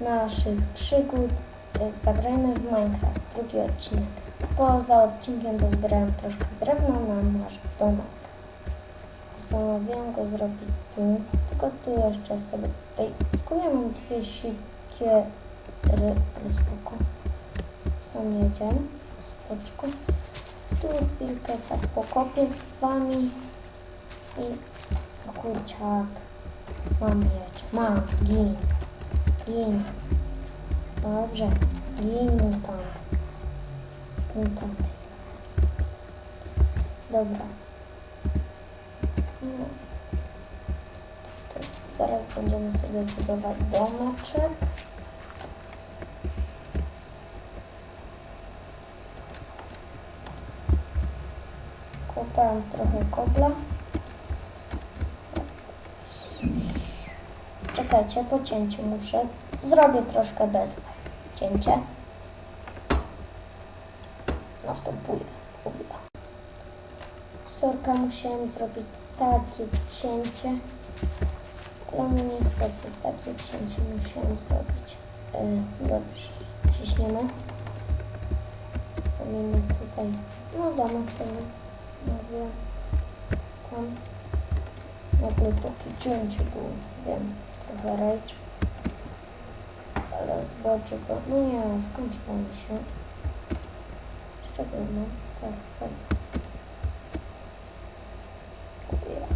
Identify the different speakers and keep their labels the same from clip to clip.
Speaker 1: naszych przygód Zagrajmy w Minecraft, drugi odcinek. Poza odcinkiem dozbierałem troszkę drewna na nasz domek. Postanowiłem go zrobić tu, tylko tu jeszcze sobie tutaj skuję mam dwie siekiery, spoko. Sam jedziemy, spoczko. Tu chwilkę tak pokopię z wami i kurczak. Mam miecz, mam, gin, gin. Dobrze, gin mutant. Mutant. Dobra. No. Zaraz będziemy sobie budować domeczek. Kopałem trochę kobla. Czekajcie, po cięciu muszę. Zrobię troszkę bez was. Cięcie. Następuje. Ubiła. Sorka musiałem zrobić takie cięcie. No niestety takie cięcie musiałem zrobić. Yy, dobrze. Ciśniemy. Robimy tutaj. No domek sobie. Mówię. Tam. Nagle takie cięcie było. Wiem. Rage. Ale zboczy go. No nie, skończyło mi się. Ja mam? Tak, tak. Ja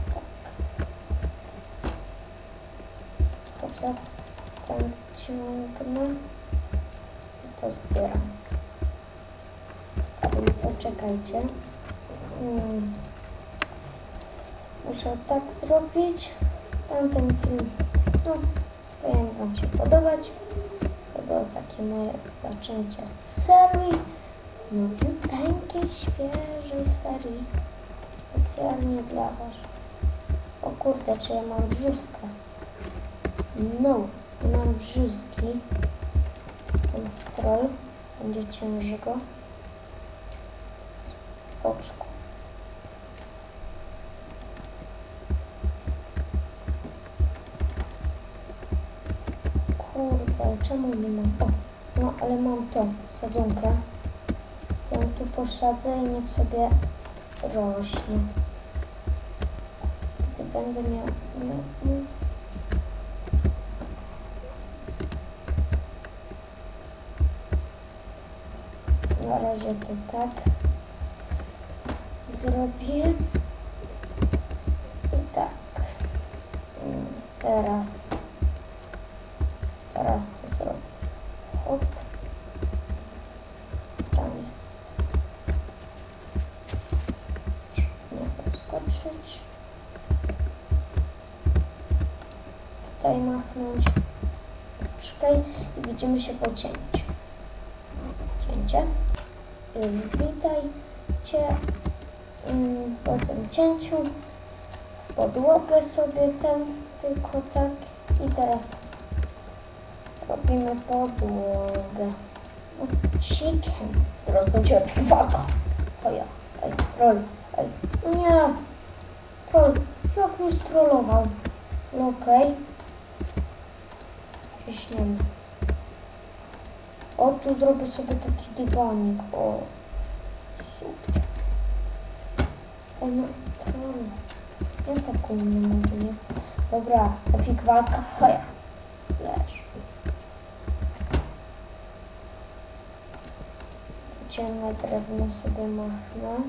Speaker 1: tak. Ciągnę. I to zbieram. Ale poczekajcie. Hmm. Muszę tak zrobić. Tamten film, no, powinien Wam się podobać. To było takie moje zaczęcie z serii. Nowiuteńkiej, świeżej serii. Specjalnie dla Was. O kurde, czy ja mam brzuskę? No, mam brzuski. Więc troll będzie cięży go. Z boczku. Kurde, czemu nie mam? O, no ale mam to, sadzonkę. To ją tu posadzę i niech sobie rośnie. Gdy będę miał... No, no. Na razie to tak zrobię. I tak. Mm, Teraz Teraz to zrobię. Hop. Tam jest. Nie wskoczyć. Tutaj machnąć. Czekaj i widzimy się po cięciu. Cięcie. Witajcie. Po tym cięciu podłogę sobie ten tylko tak i teraz Robimy podłogę. O, Chicken. Teraz będzie jakaś walka. O ja. Ej, troll. Ej. No nie. Troll. Jak mnie strollował? No okej. Ciśniemy. O, tu zrobię sobie taki dywanik. O. Super. Ej, no troll. Ja taką nie mogę, nie? Dobra, epik walka. Leż. Ciemne drewno sobie machnę.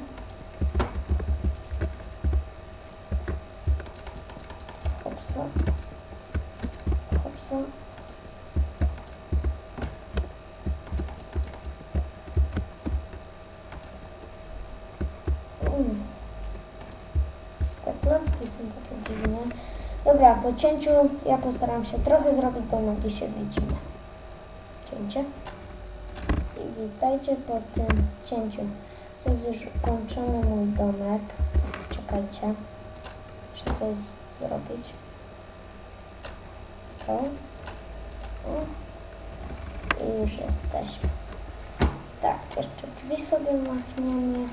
Speaker 1: Hopsa. Hopsa. Mm. Takie dziwne. Dobra, po cięciu ja postaram się trochę zrobić do nogi się widzimy. Cięcie. Witajcie po tym cięciu. To jest już ukończony mój domek. Czekajcie. Muszę coś zrobić. To. O. I już jesteśmy. Tak, jeszcze drzwi sobie machniemy.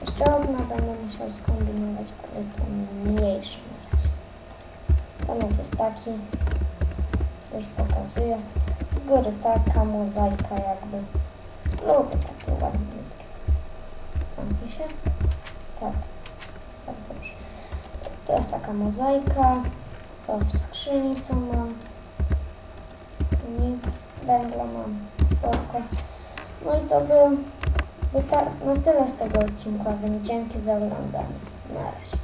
Speaker 1: Jeszcze okna będę musiał skombinować, ale to mniejsze na razie. Domek jest taki. już pokazuję. Góry taka mozaika jakby. Lubię takie ładniutkie. Zamknij się. Tak. Tak dobrze. To jest taka mozaika. To w skrzyni co mam. Nic. Węgla mam. Spoko. No i to by, by ta, no tyle z tego odcinka, więc dzięki za oglądanie. Na razie.